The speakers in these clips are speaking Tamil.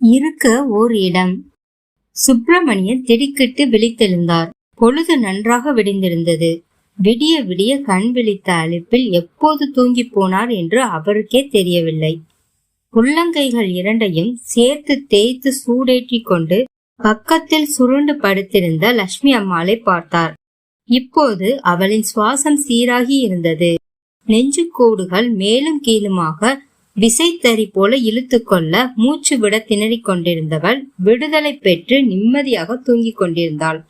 இருக்க ஓர் இடம். சுப்பிரமணியன் திடுக்கிட்டு விழித்தெழுந்தார். பொழுது நன்றாக விடிந்திருந்தது. விடிய விடிய கண் விழித்த அழைப்பில் எப்போது தூங்கி போனார் என்று அவருக்கே தெரியவில்லை. உள்ளங்கைகள் இரண்டையும் சேர்த்து தேய்த்து சூடேற்றி கொண்டு பக்கத்தில் சுருண்டு படுத்திருந்த லட்சுமி அம்மாளை பார்த்தார். இப்போது அவளின் சுவாசம் சீராகி இருந்தது. நெஞ்சுக்கோடுகள் மேலும் கீழுமாக விசைத்தறி போல இழுத்துக்கொள்ள மூச்சு விட திணறிக் கொண்டிருந்தவள் விடுதலை பெற்று நிம்மதியாக தூங்கிக் கொண்டிருந்தாள்.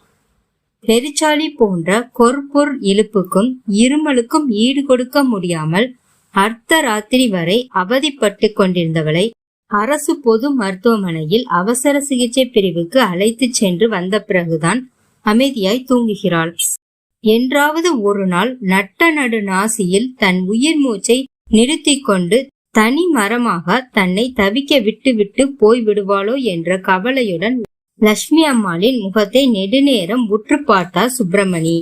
பெருச்சாளி போன்ற கொற்பொர் இழுப்புக்கும் இருமலுக்கும் ஈடு கொடுக்க முடியாமல் அர்த்த ராத்திரி வரை அவதிப்பட்டு கொண்டிருந்தவளை அரசு பொது மருத்துவமனையில் அவசர சிகிச்சை பிரிவுக்கு அழைத்துச் சென்று வந்த பிறகுதான் அமைதியாய் தூங்குகிறாள். என்றாவது ஒரு நாள் நட்ட நடு நாசியில் தன் உயிர் மூச்சை நிறுத்திக் கொண்டு தனி மரமாக தன்னை தவிக்க விட்டு விட்டு போய் விடுவாளோ என்ற கவலையுடன் லட்சுமி அம்மாளின் முகத்தை நெடுநேரம் உற்று பார்த்தார் சுப்பிரமணி.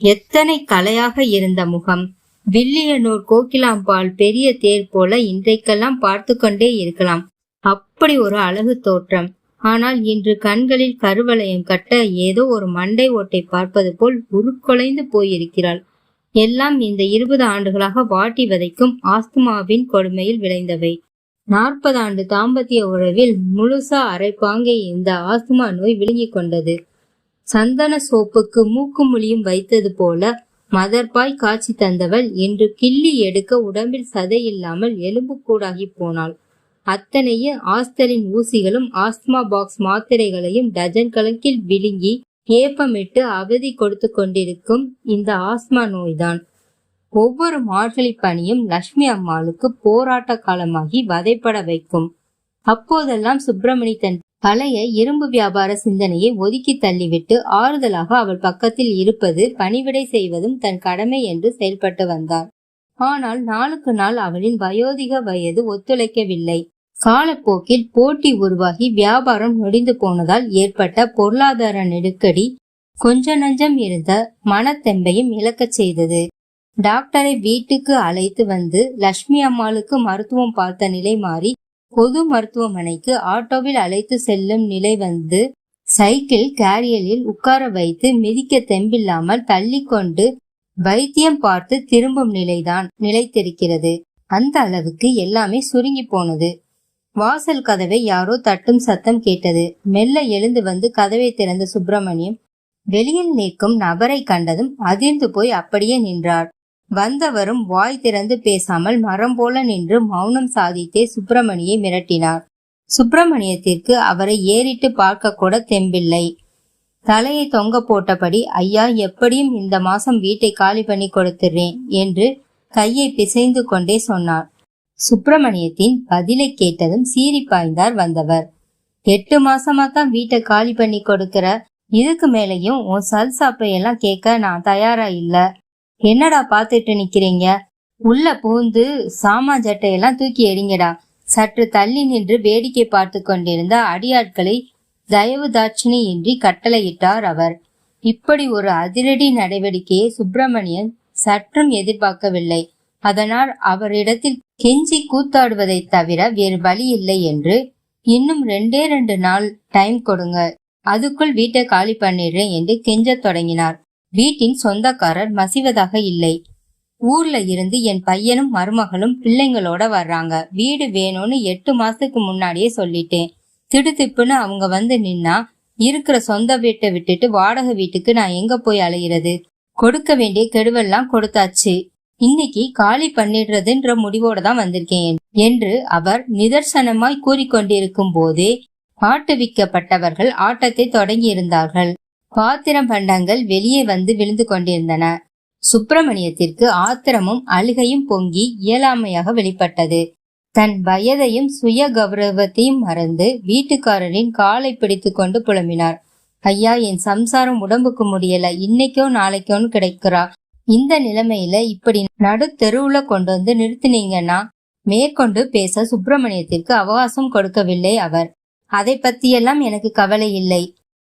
எத்தனை கலையாக இருந்த முகம். வில்லியனூர் கோகிலாம்பால் பெரிய தேர் போல இன்றைக்கெல்லாம் பார்த்து கொண்டே இருக்கலாம். அப்படி ஒரு அழகு தோற்றம். ஆனால் இன்று கண்களில் கருவளையம் கட்ட ஏதோ ஒரு மண்டை ஓட்டை பார்ப்பது போல் உருக்குலைந்து போயிருக்கிறாள். எல்லாம் இந்த இருபது ஆண்டுகளாக வாட்டி வதைக்கும் ஆஸ்துமாவின் கொடுமையில் விளைந்தவை. நாற்பது ஆண்டு தாம்பத்திய உறவில் முழுசா அரைப்பாங்கே இந்த ஆஸ்துமா நோய் விழுங்கிக் கொண்டது. சந்தன சோப்புக்கு மூக்கு முழியும் வைத்தது போல மதர்பாய் காட்சி தந்தவள் என்று கிள்ளி எடுக்க உடம்பில் சதை இல்லாமல் எலும்பு கூடாகி போனாள். அத்தனையே ஆஸ்தலின் ஊசிகளும் ஆஸ்துமா பாக்ஸ் மாத்திரைகளையும் டஜன் கணக்கில் விழுங்கி ஏப்பமிட்டு அவதி கொடுத்து கொண்டிருக்கும் இந்த ஆஸ்மா நோய்தான். ஒவ்வொரு மார்கழி பணியும் லட்சுமி அம்மாளுக்கு போராட்ட காலமாகி வதைப்பட வைக்கும். அப்போதெல்லாம் சுப்பிரமணி தன் பழைய இரும்பு வியாபார சிந்தனையை ஒதுக்கி தள்ளிவிட்டு ஆறுதலாக அவள் பக்கத்தில் இருப்பது பணிவிடை செய்வதும் தன் கடமை என்று செயல்பட்டு வந்தார் ஆனால் நாளுக்கு நாள் அவளின் வயோதிக வயது ஒத்துழைக்கவில்லை. காலப்போக்கில் போட்டி உருவாகி வியாபாரம் நொடிந்து போனதால் ஏற்பட்ட பொருளாதார நெருக்கடி கொஞ்ச நஞ்சம் இருந்த மனத்தெம்பையும் இழக்கச் செய்தது. டாக்டரை வீட்டுக்கு அழைத்து வந்து லட்சுமி அம்மாளுக்கு மருத்துவம் பார்த்த நிலை மாறி பொது மருத்துவமனைக்கு ஆட்டோவில் அழைத்து செல்லும் நிலை வந்து சைக்கிள் கேரியலில் உட்கார வைத்து மிதிக்க தெம்பில்லாமல் தள்ளி கொண்டு வைத்தியம் பார்த்து திரும்பும் நிலைதான் நிலைத்திருக்கிறது. அந்த அளவுக்கு எல்லாமே சுருங்கி போனது. வாசல் கதவை யாரோ தட்டும் சத்தம் கேட்டது. மெல்ல எழுந்து வந்து கதவை திறந்த சுப்பிரமணியம் வெளியில் நிற்கும் நபரை கண்டதும் அதிர்ந்து போய் அப்படியே நின்றார். வந்தவரும் வாய் திறந்து பேசாமல் மரம் போல நின்று மௌனம் சாதித்தே சுப்பிரமணியை மிரட்டினார். சுப்பிரமணியத்திற்கு அவரை ஏறிட்டு பார்க்க கூட தெம்பில்லை. தலையை தொங்க போட்டபடி ஐயா எப்படியும் இந்த மாசம் வீட்டை காலி பண்ணி கொடுத்துறேன் என்று கையை பிசைந்து கொண்டே சொன்னார். சுப்பிரமணியத்தின் பதிலை கேட்டதும் சீறி பாய்ந்தார் வந்தவர். எட்டு மாசமா தான் வீட்டை காலி பண்ணி கொடுக்கிற இதுக்கு மேலையும் உன் சல் சாப்பையெல்லாம் கேட்க நான் தயாரா இல்ல. என்னடா பாத்துட்டு நிக்கிறீங்க? உள்ள பூந்து சாமா ஜட்டையெல்லாம் தூக்கி எறிங்கடா. சற்று தள்ளி நின்று வேடிக்கை பார்த்து கொண்டிருந்த அடியாட்களை தயவு தாட்சிணியின்றி கட்டளையிட்டார் அவர். இப்படி ஒரு அதிரடி நடவடிக்கையை சுப்பிரமணியன் சற்றும் எதிர்பார்க்கவில்லை. அதனால் அவரிடத்தில் கெஞ்சி கூத்தாடுவதை தவிர வேறு வழி இல்லை என்று இன்னும் ரெண்டே ரெண்டு நாள் டைம் கொடுங்க. அதுக்குள் வீட்டை காலி பண்ணிடுறேன் என்று கெஞ்சத் தொடங்கினார். வீட்டின் சொந்தக்காரர் மசிவதாக இல்லை. ஊர்ல இருந்து என் பையனும் மருமகளும் பிள்ளைங்களோட வர்றாங்க. வீடு வேணும்னு எட்டு மாசத்துக்கு முன்னாடியே சொல்லிட்டேன். திடுதிப்புன்னு அவங்க வந்து நின்னா இருக்கிற சொந்த வீட்டை விட்டுட்டு வாடகை வீட்டுக்கு நான் எங்க போய் அலையிறது? கொடுக்க வேண்டிய கெடுவெல்லாம் கொடுத்தாச்சு. இன்னைக்கு காலி பண்ணிடுறதுன்ற முடிவோட தான் வந்திருக்கேன் என்று அவர் நிதர்சனமாய் கூறிக்கொண்டிருக்கும் போது ஆட்டுவிக்கப்பட்டவர்கள் ஆட்டத்தை தொடங்கி இருந்தார்கள் பாத்திரம் பண்டங்கள் வெளியே வந்து விழுந்து கொண்டிருந்தன. சுப்பிரமணியத்திற்கு ஆத்திரமும் அழுகையும் பொங்கி இயலாமையாக வெளிப்பட்டது. தன் வயதையும் சுய கௌரவத்தையும் மறந்து வீட்டுக்காரரின் காலை பிடித்து கொண்டு புலம்பினார். ஐயா என் சம்சாரம் உடம்புக்கு முடியல. இன்னைக்கோ நாளைக்கோன்னு கிடைக்கிறா. இந்த நிலைமையில இப்படி நடு தெருவுல கொண்டு வந்து நிறுத்தினீங்கன்னா மேற்கொண்டு பேச சுப்பிரமணியத்திற்கு அவகாசம் கொடுக்கவில்லை அவர். அதை பத்தியெல்லாம் எனக்கு கவலை இல்லை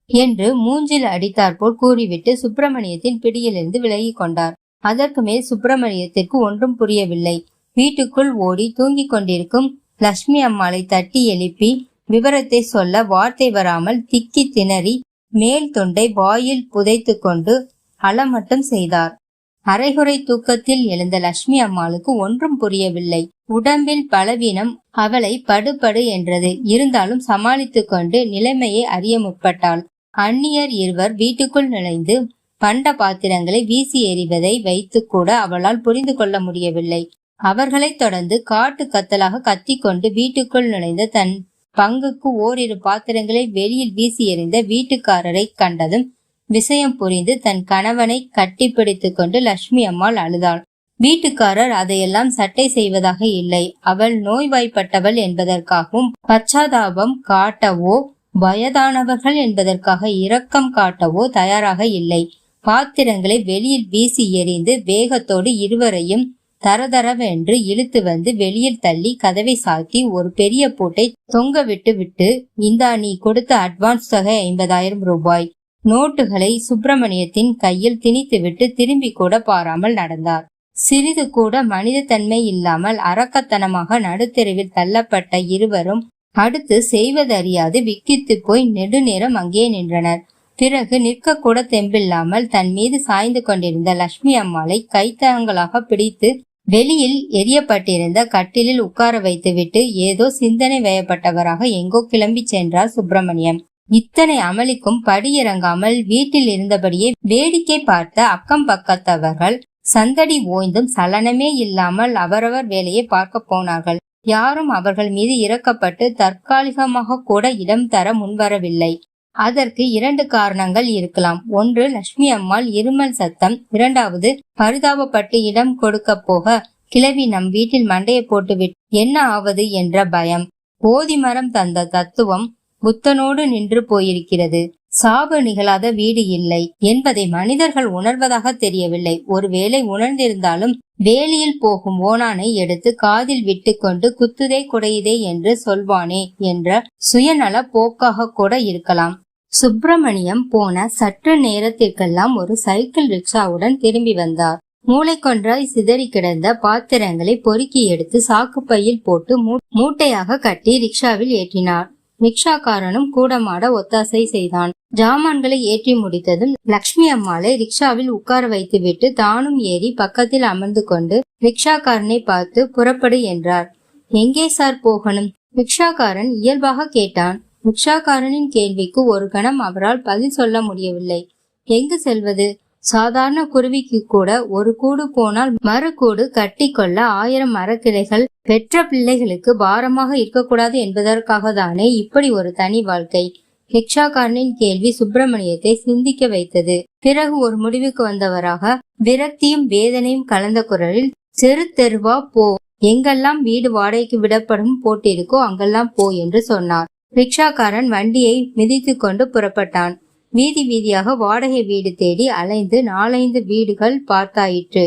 என்று மூஞ்சில் அடித்தாற்போல் கூறிவிட்டு சுப்பிரமணியத்தின் பிடியிலிருந்து விலகி கொண்டார். அதற்கு மேல் சுப்பிரமணியத்திற்கு ஒன்றும் புரியவில்லை. வீட்டுக்குள் ஓடி தூங்கிக் கொண்டிருக்கும் லட்சுமி அம்மாளை தட்டி எழுப்பி விவரத்தை சொல்ல வார்த்தை வராமல் திக்கி திணறி மேல் தொண்டை வாயில் புதைத்து கொண்டு அலமட்டம் செய்தார். அரைகுறை தூக்கத்தில் எழுந்த லட்சுமி அம்மாளுக்கு ஒன்றும் புரியவில்லை. உடம்பில் பலவீனம் அவளை படுபடு என்றது. இருந்தாலும் சமாளித்துக் கொண்டு நிலைமையை அறிய முற்பட்டாள். அந்நியர் இருவர் வீட்டுக்குள் நுழைந்து பண்ட பாத்திரங்களை வீசி எறிவதை வைத்து கூட அவளால் புரிந்து கொள்ள முடியவில்லை. அவர்களைத் தொடர்ந்து காட்டு கத்தலாக கத்திக்கொண்டு வீட்டுக்குள் நுழைந்த தன் பங்குக்கு ஓரிரு பாத்திரங்களை வெளியில் வீசி எறிந்த வீட்டுக்காரரை கண்டதும் விஷயம் புரிந்து தன் கணவனை கட்டிப்பிடித்துக் கொண்டு லட்சுமி அம்மாள் அழுதாள். வீட்டுக்காரர் அதையெல்லாம் சட்டை செய்வதாக இல்லை. அவள் நோய்வாய்ப்பட்டவள் என்பதற்காகவும் பச்சாதாபம் காட்டவோ வயதானவர்கள் என்பதற்காக இரக்கம் காட்டவோ தயாராக இல்லை. பாத்திரங்களை வெளியில் வீசி எறிந்து வேகத்தோடு இருவரையும் தரதரவென்று இழுத்து வந்து வெளியில் தள்ளி கதவை சாத்தி ஒரு பெரிய பூட்டை தொங்க விட்டு விட்டு இந்தா நீ கொடுத்த அட்வான்ஸ் தொகை ஐம்பதாயிரம் ரூபாய். நோட்டுகளை சுப்பிரமணியத்தின் கையில் திணித்துவிட்டு திரும்பி கூட பாராமல் நடந்தார். சிறிது கூட மனித தன்மை இல்லாமல் அரக்கத்தனமாக நடுத்தெருவில் தள்ளப்பட்ட இருவரும் அடுத்து செய்வதறியாது விக்கித்து போய் நெடுநேரம் அங்கே நின்றனர். பிறகு நிற்க கூட தெம்பில்லாமல் தன் மீது சாய்ந்து கொண்டிருந்த லட்சுமி அம்மாளை கைத்தகங்களாக பிடித்து வெளியில் எரியப்பட்டிருந்த கட்டிலில் உட்கார வைத்துவிட்டு ஏதோ சிந்தனை வயப்பட்டவராக எங்கோ கிளம்பி சென்றார் சுப்பிரமணியம். இத்தனை அமளிக்கும் படியிறங்காமல் வீட்டில் இருந்தபடியே வேடிக்கை பார்த்த அக்கம் பக்கத்தவர்கள் சந்தடி ஓய்ந்தும் சலனமே இல்லாமல் அவரவர் வேலையை பார்க்க போனார்கள். யாரும் அவர்கள் மீது இறக்கப்பட்டு தற்காலிகமாக கூட இடம் தர முன்வரவில்லை. அதற்கு இரண்டு காரணங்கள் இருக்கலாம். ஒன்று லட்சுமி அம்மாள் இருமல் சத்தம். இரண்டாவது பரிதாபப்பட்டு இடம் கொடுக்க போக கிழவி நம் வீட்டில் மண்டையை போட்டுவிட்டு என்ன ஆவது என்ற பயம். போதி மரம் தந்த தத்துவம் புத்தனோடு நின்று போயிருக்கிறது. சாவு நிகழாத வீடு இல்லை என்பதை மனிதர்கள் உணர்வதாக தெரியவில்லை. ஒருவேளை உணர்ந்திருந்தாலும் வேலியில் போகும் ஓனானை எடுத்து காதில் விட்டுக்கொண்டு குத்துதே குடையுதே என்று சொல்வானே என்ற சுயநல போக்காக கூட இருக்கலாம். சுப்பிரமணியம் போன சற்று நேரத்திற்கெல்லாம் ஒரு சைக்கிள் ரிக்ஷாவுடன் திரும்பி வந்தார். மூளை கொன்றாய் சிதறி கிடந்த பாத்திரங்களை பொறுக்கி எடுத்து சாக்குப்பையில் போட்டு மூட்டையாக கட்டி ரிக்ஷாவில் ஏற்றினார். ரிக்ஷாக்காரனும் கூடமாட ஒத்தாசை செய்தான். ஜாமான்களை ஏற்றி முடித்ததும் லக்ஷ்மி அம்மாளை ரிக்ஷாவில் உட்கார வைத்துவிட்டு தானும் ஏறி பக்கத்தில் அமர்ந்து கொண்டு ரிக்ஷாக்காரனை பார்த்து புறப்படு என்றார். எங்கே சார் போகணும்? ரிக்ஷாக்காரன் இயல்பாக கேட்டான். ரிக்ஷாக்காரனின் கேள்விக்கு ஒரு கணம் அவரால் பதில் சொல்ல முடியவில்லை. எங்கு செல்வது? சாதாரண குருவிக்கு கூட ஒரு கூடு போனால் மறுகூடு கட்டி கொள்ள ஆயிரம் மரக்கிளைகள் பெற்ற பிள்ளைகளுக்கு பாரமாக இருக்கக்கூடாது என்பதற்காக தானே இப்படி ஒரு தனி வாழ்க்கை? ரிக்ஷாகாரனின் கேள்வி சுப்பிரமணியத்தை சிந்திக்க வைத்தது. பிறகு ஒரு முடிவுக்கு வந்தவராக விரக்தியும் வேதனையும் கலந்த குரலில் சிறு தெருவா போ. எங்கெல்லாம் வீடு வாடகைக்கு விடப்படும் போட்டிருக்கோ அங்கெல்லாம் போ என்று சொன்னார். ரிக்ஷாக்காரன் வண்டியை மிதித்து கொண்டு புறப்பட்டான். வீதி வீதியாக வாடகை வீடு தேடி அலைந்து நாலைந்து வீடுகள் பார்த்தாயிற்று.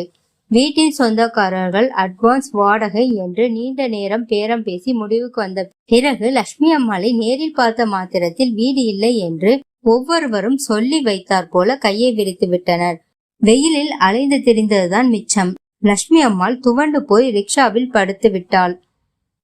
வீட்டின் சொந்தக்காரர்கள் அட்வான்ஸ் வாடகை என்று நீண்ட நேரம் பேரம் பேசி முடிவுக்கு வந்த பிறகு லட்சுமி அம்மாளை நேரில் பார்த்த மாத்திரத்தில் வீடு இல்லை என்று ஒவ்வொருவரும் சொல்லி வைத்தார் போல கையை விரித்து விட்டனர். வெயிலில் அலைந்து திரிந்ததுதான் மிச்சம். லட்சுமி அம்மாள் துவண்டு போய் ரிக்ஷாவில் படுத்து விட்டாள்.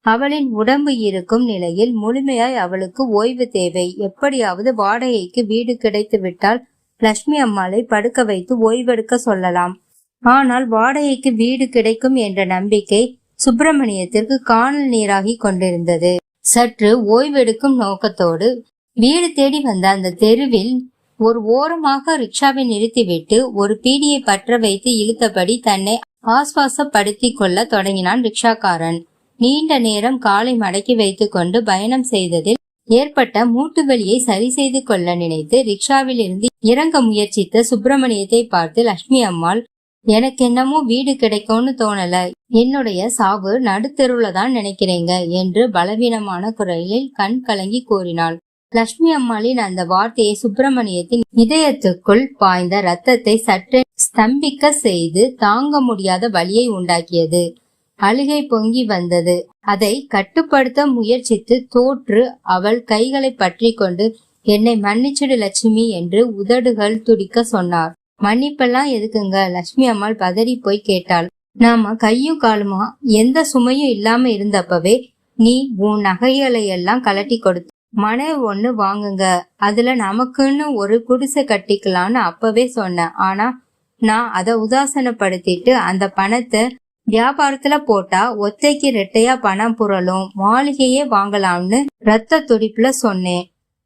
அவளின் உடம்பு இருக்கும் நிலையில் முழுமையாய் அவளுக்கு ஓய்வு தேவை. எப்படியாவது வாடகைக்கு வீடு கிடைத்து விட்டால் லட்சுமி அம்மாளை படுக்க வைத்து ஓய்வெடுக்க சொல்லலாம். ஆனால் வாடகைக்கு வீடு கிடைக்கும் என்ற நம்பிக்கை சுப்பிரமணியத்திற்கு காணல் நீராகி கொண்டிருந்தது. சற்று ஓய்வெடுக்கும் நோக்கத்தோடு வீடு தேடி வந்த அந்த தெருவில் ஒரு ஓரமாக ரிக்ஷாவை நிறுத்திவிட்டு ஒரு பீடியை பற்ற வைத்து இழுத்தபடி தன்னை ஆஸ்வாசப்படுத்திக் கொள்ள தொடங்கினான் ரிக்ஷாக்காரன். நீண்ட நேரம் காலை மடக்கி வைத்துக் கொண்டு பயணம் செய்ததில் ஏற்பட்ட மூட்டு வலியை சரி செய்து கொள்ள நினைத்து ரிக்ஷாவில் இருந்து இறங்க முயற்சித்த சுப்பிரமணியத்தை பார்த்து லட்சுமி அம்மாள் எனக்கு என்னமோ வீடு கிடைக்கும்னு தோணல. என்னுடைய சாவு நடுத்தெருவுல தான் நினைக்கிறேங்க என்று பலவீனமான குரலில் கண் கலங்கி கூறினாள். லட்சுமி அம்மாளின் அந்த வார்த்தையை சுப்பிரமணியத்தின் இதயத்துக்குள் பாய்ந்த ரத்தத்தை சற்று ஸ்தம்பிக்க செய்து தாங்க முடியாத வழியை உண்டாக்கியது. அழுகை பொங்கி வந்தது. அதை கட்டுப்படுத்த முயற்சித்து தோற்று அவள் கைகளை பற்றி கொண்டு என்னை மன்னிச்சிடு லட்சுமி என்று உதடுகள் துடிக்க சொன்னார். மன்னிப்பெல்லாம் எதுக்குங்க? லட்சுமி அம்மாள் பதறி போய் கேட்டாள். நாம கையும் காலுமா? எந்த சுமையும் இல்லாம இருந்தப்பவே நீ உன் நகைகளை எல்லாம் கலட்டி கொடுத்து மனை ஒண்ணு வாங்குங்க. அதுல நமக்குன்னு ஒரு குடிசை கட்டிக்கலாம்னு அப்பவே சொன்னேன். ஆனா நான் அதை உதாசனப்படுத்திட்டு அந்த பணத்தை வியாபாரத்துல போட்டா ஒத்தைக்கு ரெட்டையா பணம் புரளும் மாளிகையே வாங்கலாம்னு ரத்த துடிப்புல சொன்னேன்.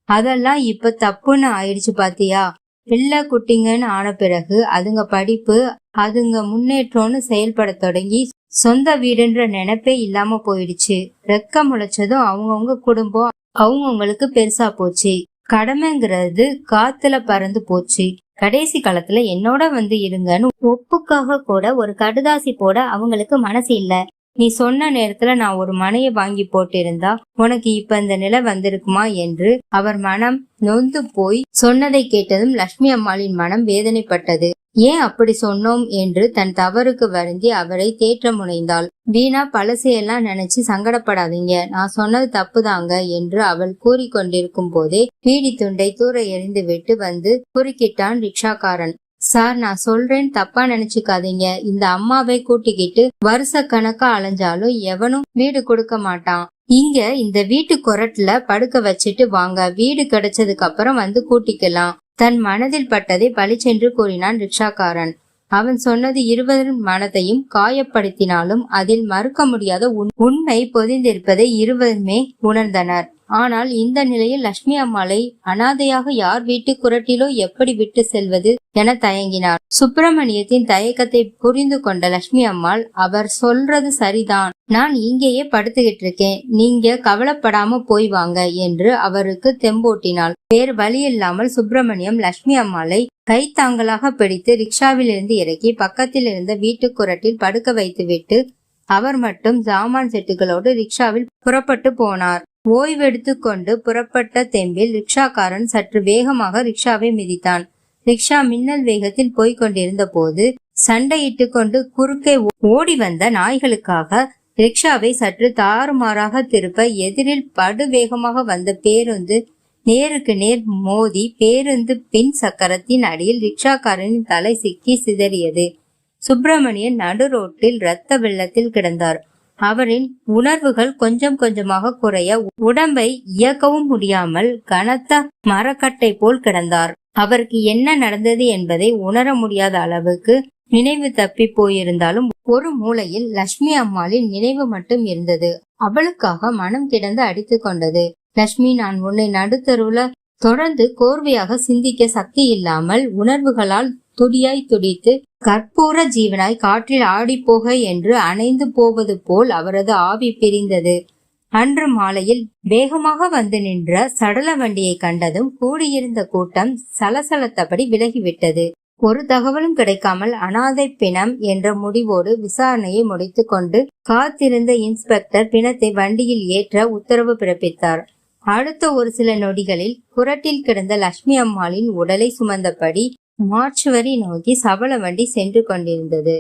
அதெல்லாம் இப்ப தப்புன்னு ஆயிடுச்சு பாத்தியா? பிள்ளை குட்டிங்கன்னு ஆன பிறகு அதுங்க படிப்பு அதுங்க முன்னேற்றம்னு செயல்பட தொடங்கி சொந்த வீடுன்ற நினைப்பே இல்லாம போயிடுச்சு. ரெக்க முளைச்சதும் அவங்கவுங்க குடும்பம் அவங்கவுங்களுக்கு பெருசா போச்சு. கடமைங்கிறது காத்துல பறந்து போச்சு. கடைசி காலத்துல என்னோட வந்து இருங்கன்னு ஒப்புக்காக கூட ஒரு கடுதாசி போட அவங்களுக்கு மனசு இல்ல. நீ சொன்ன நேரத்துல நான் ஒரு மனையை வாங்கி போட்டிருந்தா உனக்கு இப்ப இந்த நிலை வந்திருக்குமா என்று அவர் மனம் நொந்து போய் சொன்னதை கேட்டதும் லட்சுமி அம்மாளின் மனம் வேதனைப்பட்டது. ஏன் அப்படி சொன்னோம் என்று தன் தவறுக்கு வருந்தி அவரை தேற்ற முனைந்தாள். வீணா பழசையெல்லாம் நினைச்சு சங்கடப்படாதீங்க. நான் சொன்னது தப்புதாங்க என்று அவள் கூறிக்கொண்டிருக்கும் போதே பீடி துண்டை தூர எறிந்து விட்டு வந்து குறுக்கிட்டான் ரிக்ஷாக்காரன். சார் நான் சொல்றேன் தப்பா நினைச்சுக்காதீங்க. இந்த அம்மாவை கூட்டிக்கிட்டு வருஷ கணக்கா அலைஞ்சாலும் எவனும் வீடு கொடுக்க மாட்டான். இங்க இந்த வீட்டு கொரட்டுல படுக்க வச்சிட்டு வாங்க. வீடு கிடைச்சதுக்கு அப்புறம் வந்து கூட்டிக்கலாம். தன் மனதில் பட்டதை பலிச்சென்று கூறினான் ரிக்ஷாக்காரன். அவன் சொன்னது இருவரின் மனதையும் காயப்படுத்தினாலும் அதில் மறுக்க முடியாத உண்மை பொதிந்திருப்பதை இருவருமே உணர்ந்தனர். ஆனால் இந்த நிலையில் லட்சுமி அம்மாளை அனாதையாக யார் வீட்டு குரட்டிலோ எப்படி விட்டு செல்வது என தயங்கினார். சுப்பிரமணியத்தின் தயக்கத்தை புரிந்து கொண்ட லட்சுமி அம்மாள் அவர் சொல்றது சரிதான். நான் இங்கேயே படுத்துக்கிட்டு இருக்கேன். நீங்க கவலைப்படாம போய் வாங்க என்று அவருக்கு தெம்போட்டினாள். வேறு வழி இல்லாமல் சுப்பிரமணியம் லட்சுமி அம்மாளை கைத்தாங்கலாக பிடித்து ரிக்ஷாவில் இருந்து இறக்கி பக்கத்தில் இருந்த வீட்டு குரட்டில் படுக்க வைத்துவிட்டு அவர் மட்டும் ஜாமான் செட்டுகளோடு ரிக்ஷாவில் புறப்பட்டு போனார். ஓய்வெடுத்து கொண்டு புறப்பட்ட தெம்பில் ரிக்ஷாக்காரன் சற்று வேகமாக ரிக்ஷாவை மிதித்தான். ரிக்ஷா மின்னல் வேகத்தில் போய்க் கொண்டிருந்த போது சண்டையிட்டு கொண்டு குறுக்கே ஓடி வந்த நாய்களுக்காக ரிக்ஷாவை சற்று தாறுமாறாக திருப்ப எதிரில் படு வேகமாக வந்த பேருந்து நேருக்கு நேர் மோதி பேருந்து பின் சக்கரத்தின் அடியில் ரிக்ஷாக்காரனின் தலை சிக்கி சிதறியது. சுப்பிரமணியன் நடு ரோட்டில் ரத்த வெள்ளத்தில் கிடந்தார். அவரின் உணர்வுகள் கொஞ்சம் கொஞ்சமாக குறைய உடம்பை இயக்கவும் முடியாமல் கனத்த மரக்கட்டை போல் கிடந்தார். அவருக்கு என்ன நடந்தது என்பதை உணர முடியாத அளவுக்கு நினைவு தப்பி போயிருந்தாலும் ஒரு மூலையில் லட்சுமி அம்மாளின் நினைவு மட்டும் இருந்தது. அவளுக்காக மனம் கிடந்து அடித்துக் கொண்டது. லட்சுமி நான் உன்னை நடுத்தருவுல தொடர்ந்து கோர்வையாக சிந்திக்க சக்தி இல்லாமல் உணர்வுகளால் துடியாய் துடித்து கற்பூர ஜீவனாய் காற்றில் ஆடிப்போக என்று அணைந்து போவது போல் அவரது ஆவி பிரிந்தது. அன்று மாலையில் வேகமாக வந்து நின்ற சடல வண்டியை கண்டதும் கூடியிருந்த கூட்டம் சலசலத்தபடி விலகிவிட்டது. ஒரு தகவலும் கிடைக்காமல் அனாதை பிணம் என்ற முடிவோடு விசாரணையை முடித்துக்கொண்டு காத்திருந்த இன்ஸ்பெக்டர் பிணத்தை வண்டியில் ஏற்ற உத்தரவு பிறப்பித்தார். அடுத்த ஒரு சில நொடிகளில் குரட்டில் கிடந்த லட்சுமி அம்மாளின் உடலை சுமந்தபடி மார்ச்சுவரி நோக்கி சபல வண்டி சென்று கொண்டிருந்தது.